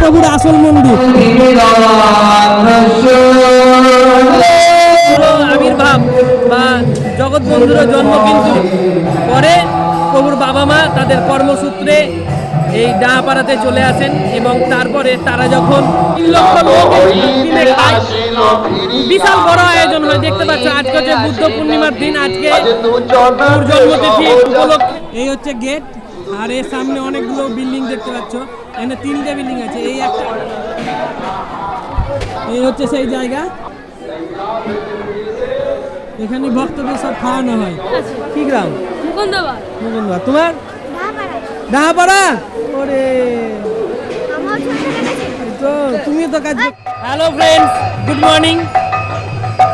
প্রভুর আসল মন্দির। আবির্ভাব বা জগৎ বন্ধুর জন্ম কিন্তু পরে প্রভুর বাবা মা তাদের কর্মসূত্রে এই ডাহাপাড়াতে চলে আসেন এবং তারপরে তারা যখন বিশাল বড় আয়োজন হয়। দেখতে পাচ্ছ, আজকে হচ্ছে বুদ্ধ পূর্ণিমার দিন, আজকে জন্মতিথি উপলক্ষে। এই হচ্ছে গেট, আর এর সামনে অনেকগুলো বিল্ডিং দেখতে পাচ্ছ। এখানে তিনটে বিল্ডিং আছে এই একটা। এই হচ্ছে সেই জায়গা। এখানে ভক্তদের সব খাওয়ানো হয়। কি গ্রাম? মুকুন্দবার মুকুন্দা তোমার? ডাহাপাড়া ওরে। তো তুমিও তো কাজ হ্যালো ফ্রেন্ডস গুড মর্নিং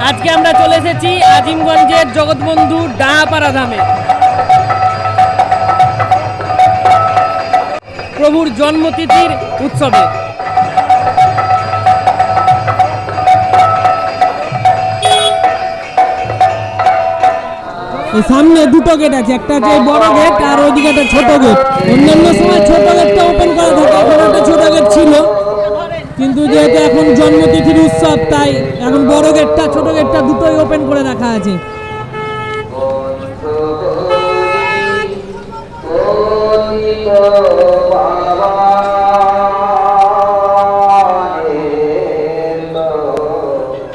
আজকে আমরা চলে এসেছি আজিমগঞ্জের জগৎবন্ধু ডাহাপাড়া ধামে। প্রভুর জন্মতিথির উৎসবে। সামনে দুটো গেট আছে, একটা হচ্ছে বড় গেট আর ওইদিকে একটা ছোট গেট অন্যান্য সময় ছোট গেটটা ওপেন করা থাকে, এখন একটা ছোট গেট ছিল। কিন্তু যেহেতু এখন জন্মতিথির উৎসব, তাই এখন বড় গেটটা ছোট গেটটা দুটোই ওপেন করে রাখা আছে।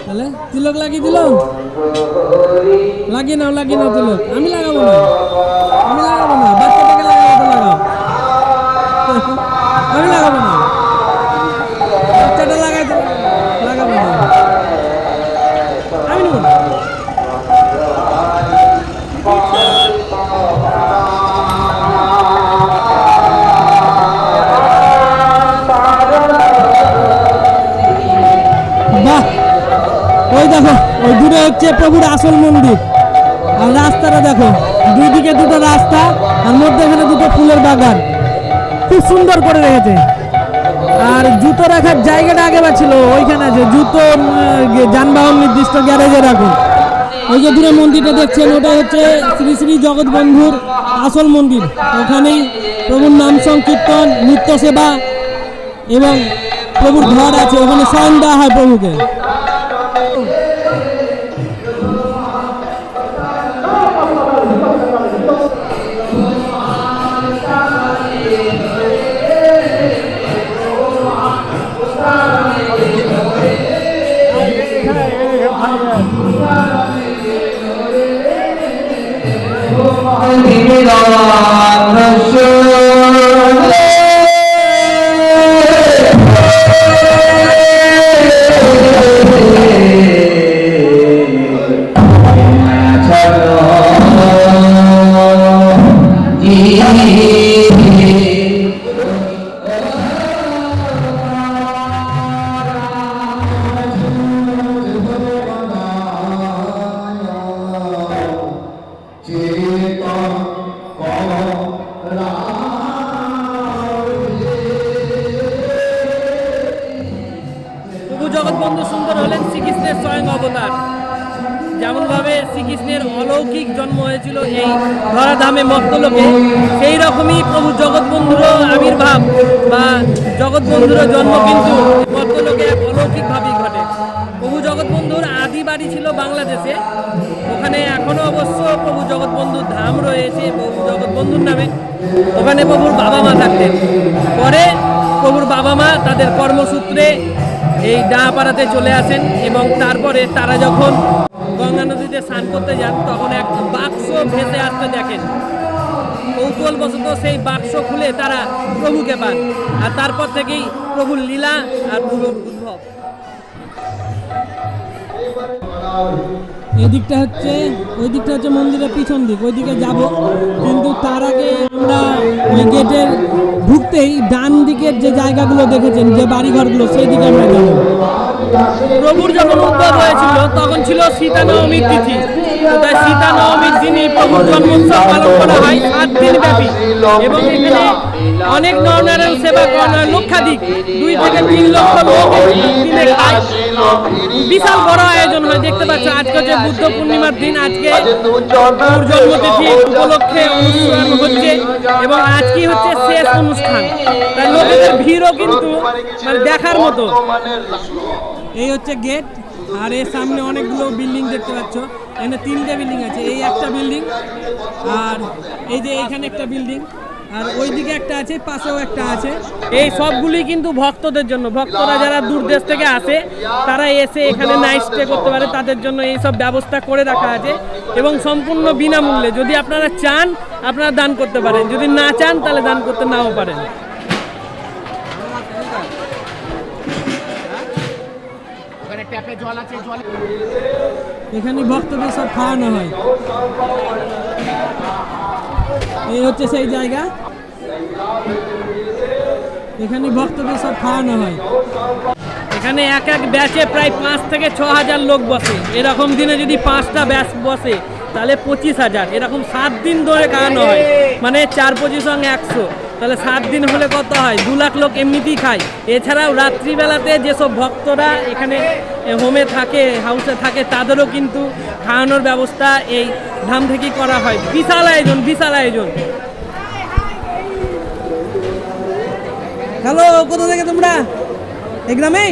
তাহলে তিলক লাগিয়ে দিল? লাগিয়ে নাও লাগিয়ে নাও তিলক। আমি লাগাবো না। হচ্ছে প্রভুর আসল মন্দির। আর রাস্তাটা দেখো দুই দিকে দুটো রাস্তা, আর মধ্যে এখানে দুটো ফুলের বাগান। খুব সুন্দর করে রেখেছে। আর জুতো রাখার জায়গাটা আগে ছিল ওইখানে আছে। জুতো যানবাহন নির্দিষ্ট গ্যারেজে রাখুন ওই যে দূরে মন্দিরটা দেখছেন ওটা হচ্ছে শ্রী শ্রী জগৎবন্ধুর আসল মন্দির। ওখানেই প্রভুর নাম সংকীর্তন, নিত্য সেবা এবং প্রভুর ঘর আছে। ওখানে শয়ন দেওয়া হয় প্রভুকে। অলৌকিক জন্ম হয়েছিল এই ধরাধামে মর্তলোকে সেই রকমই প্রভু জগৎবন্ধুরও আবির্ভাব বা জগৎবন্ধুরও জন্ম কিন্তু মর্তলোকে এক অলৌকিকভাবেই ঘটে। প্রভু জগৎবন্ধুর আদি বাড়ি ছিল বাংলাদেশে। ওখানে এখনও অবশ্য প্রভু জগৎবন্ধুর ধাম রয়েছে প্রভু জগৎবন্ধুর নামে। ওখানে প্রভুর বাবা মা থাকতেন। পরে প্রভুর বাবা মা তাদের কর্মসূত্রে এই ডাহাপাড়াতে চলে আসেন এবং তারপরে তারা যখন গঙ্গা নদীতে স্নান করতে যান তখন এক বাক্স ভেসে আসতে দেখেন। কৌতূহলবশত সেই বাক্স খুলে তারা প্রভুকে পান। আর তারপর থেকেই প্রভুর লীলা আর প্রভুর উদ্ভব। এই দিকটা হচ্ছে ওই দিকটা হচ্ছে মন্দিরের পিছন দিক ওই দিকে যাব। কিন্তু তার আগে আমরা ওই গেটের ঢুকতেই ডান দিকের যে জায়গাগুলো দেখেছেন যে বাড়িঘরগুলো সেই দিকে আমরা যাব। প্রভুর যখন উদ্ভব হয়েছিল তখন ছিল সীতা নবমীর তিথি। তাই সীতা নবমীর দিনই প্রভুর জন্মোৎসব পালন করা হয় সাত দিন ব্যাপী। এবং এখানে অনেক নরনারায়ণ সেবা করা লক্ষাধিক, দুই থেকে তিন লক্ষ লোক দিনে বিশাল বড় আয়োজন হয়। দেখতে পাচ্ছ, আজকে যে বুদ্ধ পূর্ণিমার দিন, আজকে জন্মতিথি উপলক্ষে অনুষ্ঠান হচ্ছে এবং আজকে হচ্ছে শেষ অনুষ্ঠান। তাই লোকেদের ভিড়ও কিন্তু মানে দেখার মতো। এই হচ্ছে গেট। আর এর সামনে অনেকগুলো বিল্ডিং দেখতে পাচ্ছ। এখানে তিনটে বিল্ডিং আছে, এই একটা বিল্ডিং আর এই যে এইখানে একটা বিল্ডিং আর ওইদিকে একটা আছে, পাশেও একটা আছে। এই সবগুলি কিন্তু ভক্তদের জন্য। ভক্তরা যারা দূর দেশ থেকে আসে, তারা এসে এখানে নাইট স্টে করতে পারে। তাদের জন্য এই সব ব্যবস্থা করে রাখা আছে এবং সম্পূর্ণ বিনামূল্যে। যদি আপনারা চান, আপনারা দান করতে পারেন। যদি না চান, তাহলে দান করতে নাও পারেন। এখানে ভক্তদের সব খাওয়ানো হয়। এই হচ্ছে সেই জায়গা। এখানে ভক্তদের সব খাওয়ানো হয়। এখানে এক এক ব্যাচে প্রায় পাঁচ থেকে ছ হাজার লোক বসে। এরকম দিনে যদি পাঁচটা ব্যাচ বসে, তাহলে পঁচিশ হাজার। এরকম সাত দিন ধরে খাওয়ানো হয়। মানে চার পঁচিশ সঙ্গে একশো। তাহলে সাত দিন হলে কত হয়? দু লাখ লোক এমনিতেই খায়। এছাড়াও রাত্রিবেলাতে যেসব ভক্তরা এখানে হোমে থাকে হাউসে থাকে তাদেরও কিন্তু খাওয়ানোর ব্যবস্থা এই ধাম থেকেই করা হয়। বিশাল আয়োজন বিশাল আয়োজন। হ্যালো কোথা থেকে তোমরা? এই গ্রামেই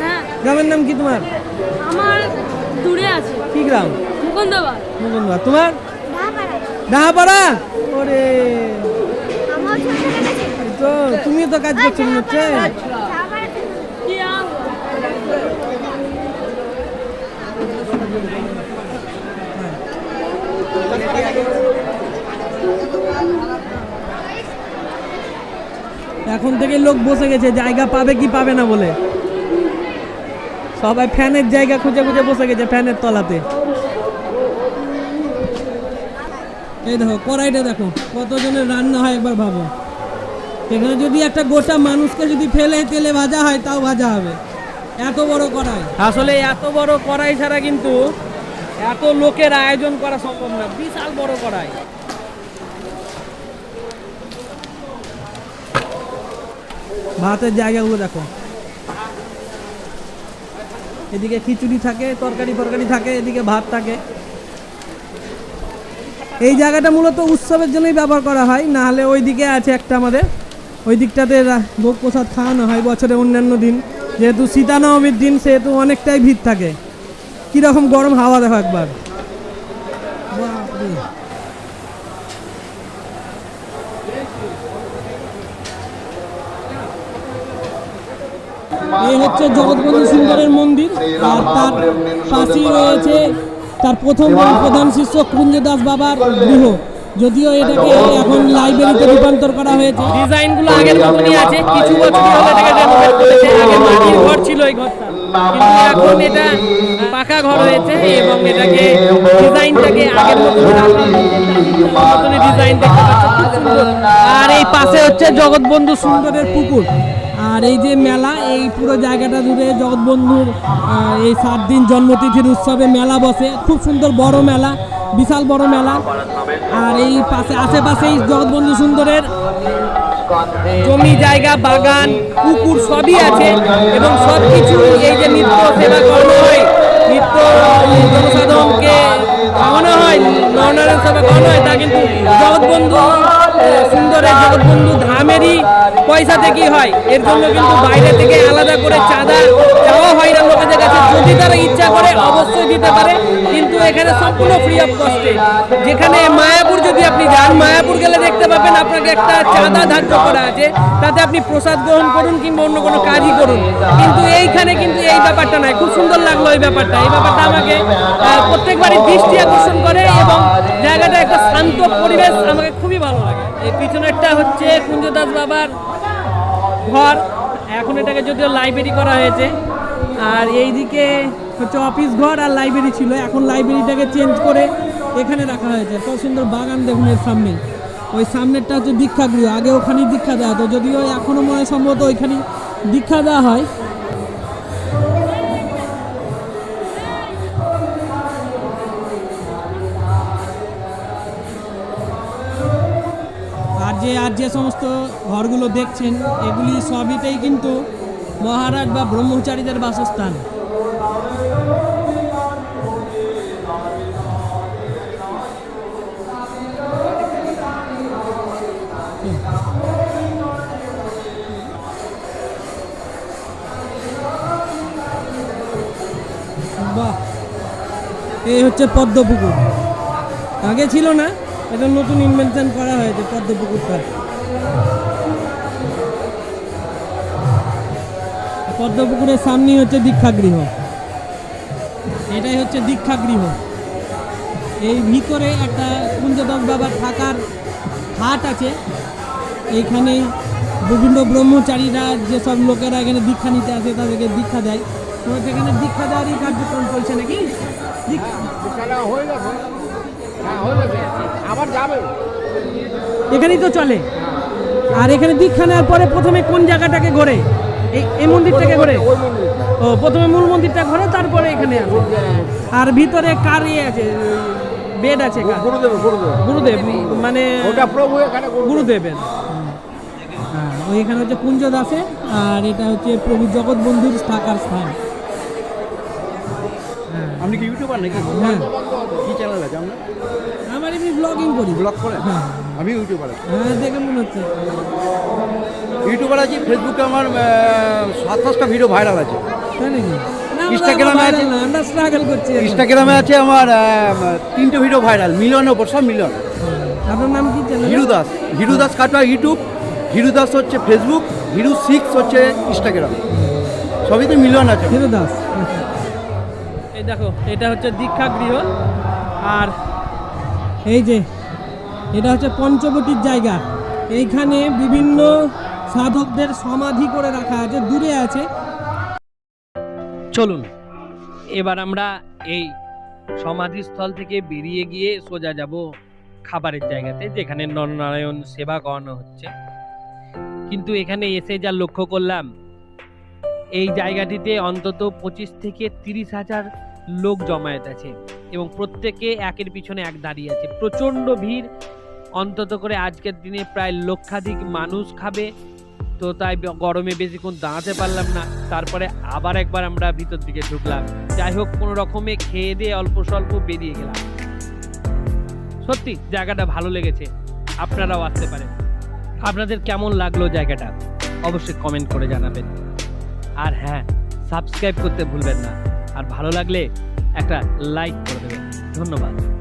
হ্যাঁ গ্রামের নাম কি তোমার? আমার দূরে আছে। কি গ্রাম? মুকুন্দবাদ তোমার? ডাহাপাড়া ওরে। তো তুমিও তো কাজ করছ মনে হচ্ছে কি আম? এখন থেকে লোক বসে গেছে, জায়গা পাবে কি পাবে না বলে। সবাই ফ্যানের জায়গা খুঁজে খুঁজে বসে গেছে ফ্যানের তলাতে। এই দেখো, কড়াইটা দেখো, কতজনের রান্না হয় একবার ভাবো। এখানে যদি একটা গোটা মানুষকে যদি ফেলে, তেলে ভাজা হয়, তাও ভাজা হবে। এত বড় কড়াই আসলে এত বড় কড়াই ছাড়া কিন্তু এত লোকের আয়োজন করা সম্ভব না বিশাল বড় কড়াই ভাতের জায়গাগুলো দেখো। এদিকে খিচুড়ি থাকে তরকারি ফরকারি থাকে এদিকে ভাত থাকে। এই জায়গাটা মূলত উৎসবের জন্যই ব্যবহার করা হয় না হলে ওই দিকে আছে একটা আমাদের। ওই দিকটাতে ভোগ প্রসাদ খাওয়ানো হয় বছরে অন্যান্য দিন। যেহেতু সীতা নবমীর দিন সেহেতু অনেকটাই ভিড় থাকে। কীরকম গরম হাওয়া দেখো একবার। এই হচ্ছে জগৎবন্ধু সুন্দরের মন্দির। আর তার পাশেই রয়েছে তার প্রথম প্রধান শিষ্য কুঞ্জদাস বাবার গৃহ। যদিও এটাকে এখন লাইব্রেরিতে রূপান্তর করা হয়েছে। ডিজাইনগুলো আগের মতনই আছে, কিছু বছর হলো এটাকে ডেভেলপ করেছে আগে মাটির ঘর ছিল এই ঘরটা। কিন্তু এখন এটা পাকা ঘর হয়েছে এবং এটাকে ডিজাইনটাকে আগের মতনই ডিজাইন দেখতে আর এই পাশে হচ্ছে জগৎবন্ধু সুন্দরের পুকুর। আর এই যে মেলা, এই পুরো জায়গাটা জুড়ে জগৎবন্ধুর এই সাত দিন জন্মতিথির উৎসবে মেলা বসে। খুব সুন্দর বড় মেলা। বিশাল বড় মেলা। আর এই পাশে আশেপাশেই জগৎবন্ধু সুন্দরের জমি, জায়গা, বাগান, পুকুর সবই আছে এবং সব কিছু এই যে নিত্য সেবা করানো হয়, নিত্য জনসাধারণকে খাওয়ানো হয় নরনারায়ণ সেবা করানো হয়, তা কিন্তু জগৎবন্ধু সুন্দরের জগৎবন্ধু ধামেরই পয়সা থেকেই হয়। এর জন্য কিন্তু বাইরে থেকে আলাদা করে চাঁদা চাওয়া হয় না। লোকেদের কাছে যদি তারা ইচ্ছা করে, অবশ্যই দিতে পারে। কিন্তু এখানে সম্পূর্ণ ফ্রি অফ কস্টে যেখানে মায়াপুর যদি আপনি যান, মায়াপুর গেলে দেখতে পাবেন আপনাকে একটা চাঁদা ধার্য করা আছে। তাতে আপনি প্রসাদ গ্রহণ করুন কিংবা অন্য কোনো কাজই করুন। কিন্তু এইখানে কিন্তু এই ব্যাপারটা নাই খুব সুন্দর লাগল এই ব্যাপারটা। এই ব্যাপারটা আমাকে প্রত্যেকবারই দৃষ্টি আকর্ষণ করে এবং জায়গাটা একটা শান্ত পরিবেশ আমাকে খুবই ভালো লাগে। এই পিছনেরটা হচ্ছে কুঞ্জদাস বাবার ঘর। এখন এটাকে যদিও লাইব্রেরি করা হয়েছে। আর এইদিকে হচ্ছে অফিস ঘর আর লাইব্রেরি ছিল। এখন লাইব্রেরিটাকে চেঞ্জ করে এখানে রাখা হয়েছে। কত সুন্দর বাগান দেখুন এর সামনে। ওই সামনেরটা হচ্ছে দীক্ষাগৃহ আগে ওখানেই দীক্ষা দেওয়া হতো। যদিও এখনও মনে সম্ভবত ওইখানেই দীক্ষা দেওয়া হয়। আর যে আর যে সমস্ত ঘরগুলো দেখছেন, এগুলি সবইটাই কিন্তু মহারাজ বা ব্রহ্মচারীদের বাসস্থান। এই হচ্ছে পদ্মপুকুর। আগে ছিল না এটা নতুন ইনভেনশন করা হয়েছে পদ্মপুকুরটা। পদ্মপুকুরের সামনেই হচ্ছে দীক্ষাগৃহ। এটাই হচ্ছে দীক্ষাগৃহ। এই ভিতরে একটা কুঞ্জদক বাবার থাকার হাট আছে। এইখানেই বিভিন্ন ব্রহ্মচারীরা যেসব লোকেরা এখানে দীক্ষা নিতে আসে তাদেরকে দীক্ষা দেয়। তো সেখানে দীক্ষা দেওয়ারই কার্যক্রম চলছে নাকি? এখানেই তো চলে। আর এখানে দীক্ষা নেওয়ার পরে প্রথমে কোন জায়গাটাকে ঘোরে এই মন্দিরটাকে ঘোরে? ও প্রথমে মূল মন্দিরটা ঘোরে তারপরে এখানে আসে। আর ভিতরে কার ইয়ে আছে? বেড আছে গুরুদেব গুরুদেব। মানে ওটা প্রভু এখানে গুরুদেবের। হ্যাঁ ওই হচ্ছে কুঞ্জ দাসে আর এটা হচ্ছে প্রভু জগৎবন্ধুর থাকার স্থান। হ্যাঁ আপনি কি ইউটিউবার নাকি? হ্যাঁ। কি চ্যানেল আছে আপনার? আমার এমনি ব্লগিং করি। ব্লগ করেন? হ্যাঁ। আমি ইউটিউবার আছি। হ্যাঁ দেখে মনে হচ্ছে। ইউটিউবার আছি ফেসবুকে আমার সাতাশটা ভিডিও ভাইরাল আছে। তাই নাকি? না, ইনস্টাগ্রামে আছে? আমরা স্ট্রাগল করছি ইনস্টাগ্রামে আছে আমার তিনটে ভিডিও ভাইরাল মিলিয়নের ওপর সব মিলিয়ন আপনার নাম কি চ্যানেল হিরু দাস হিরু দাস কাটোয়া ইউটিউব হিরু দাস হচ্ছে ফেসবুক হিরু সিক্স হচ্ছে ইনস্টাগ্রাম সবই তো মিলিয়ন আছে। হিরু দাস এই দেখো, এটা হচ্ছে দীক্ষা গৃহ আর এই যে, এটা হচ্ছে পঞ্চবটির জায়গা। এইখানে বিভিন্ন সাধকদের সমাধি করে রাখা আছে, দূরে আছে। চলুন, এবার আমরা এই সমাধিস্থল থেকে বেরিয়ে গিয়ে সোজা যাব খাবারের জায়গাতে, যেখানে নরনারায়ণ সেবা করানো হচ্ছে। কিন্তু এখানে এসে যা লক্ষ্য করলাম, এই জায়গাটিতে অন্তত পঁচিশ থেকে তিরিশ হাজার লোক জমায়েত আছে এবং প্রত্যেকে একের পিছনে এক দাঁড়িয়ে আছে। প্রচণ্ড ভিড়। অন্তত করে আজকের দিনে প্রায় লক্ষাধিক মানুষ খাবে। তো তাই গরমে বেশিক্ষণ দাঁড়াতে পারলাম না। তারপরে আবার একবার আমরা ভিতর দিকে ঢুকলাম। যাই হোক, কোনো রকমে খেয়ে দিয়ে অল্প স্বল্প বেরিয়ে গেলাম। সত্যি, জায়গাটা ভালো লেগেছে। আপনারাও আসতে পারেন। আপনাদের কেমন লাগল জায়গাটা? অবশ্যই কমেন্ট করে জানাবেন। আর হ্যাঁ সাবস্ক্রাইব করতে ভুলবেন না। আর ভালো লাগলে একটা লাইক করে দেবেন। ধন্যবাদ।